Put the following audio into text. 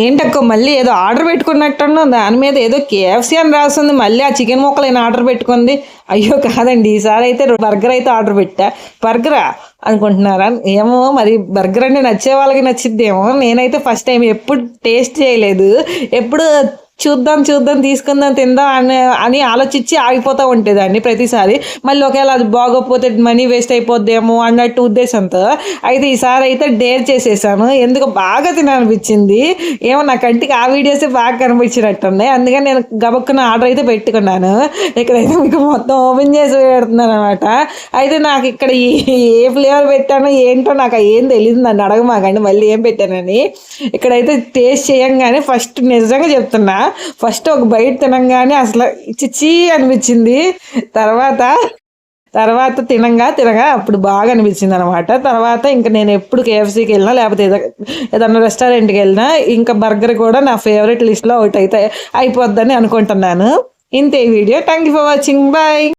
ఏంటక్కో మళ్ళీ ఏదో ఆర్డర్ పెట్టుకున్నట్టున్నా దాని మీద ఏదో కేఎఫ్సీ అని రాస్తుంది మళ్ళీ ఆ చికెన్ ముక్కలు అయినా ఆర్డర్ పెట్టుకుంది. అయ్యో కాదండి ఈసారి అయితే బర్గర్ అయితే ఆర్డర్ పెట్టా. బర్గరా అనుకుంటున్నారా? ఏమో మరి బర్గర్ అంటే నచ్చే వాళ్ళకి నచ్చిద్దేమో. నేనైతే ఫస్ట్ టైం ఎప్పుడు టేస్ట్ చేయలేదు. ఎప్పుడు చూద్దాం చూద్దాం తీసుకుందాం తిందాం అని అని ఆలోచించి ఆగిపోతూ ఉండేదాన్ని ప్రతిసారి. మళ్ళీ ఒకవేళ అది బాగోకపోతే మనీ వేస్ట్ అయిపోద్దేమో అన్నట్టు ఉద్దేశంతో అయితే ఈసారి అయితే డేర్ చేసేసాను. ఎందుకు బాగా తిననిపించింది ఏమో నా కంటికి ఆ వీడియోసే బాగా కనిపించినట్టున్నాయి. అందుకని నేను గబక్కున ఆర్డర్ అయితే పెట్టుకున్నాను. ఇక్కడైతే మీకు మొత్తం ఓపెన్ చేసి పెడుతున్నాను అనమాట అయితే నాకు ఇక్కడ ఏ ఫ్లేవర్ పెట్టానో ఏంటో నాకు ఏం తెలియదు నన్ను అడగమాకండి మళ్ళీ ఏం పెట్టానని. ఇక్కడైతే టేస్ట్ చేయంగానే ఫస్ట్ నిజంగా చెప్తున్నా. ఫస్ట్ ఒక బయట తినంగానే అసలు చిచ్చి అనిపించింది. తర్వాత తర్వాత తినంగా తినగా అప్పుడు బాగా అనిపించింది అనమాట తర్వాత ఇంకా నేను ఎప్పుడు కేఎఫ్సీకి వెళ్ళినా లేకపోతే ఏదో ఏదన్నా రెస్టారెంట్కి వెళ్ళినా ఇంకా బర్గర్ కూడా నా ఫేవరెట్ లిస్ట్లో ఒకటి అయితే అయిపోద్దని అనుకుంటున్నాను. ఇంతే video. Thank you for watching bye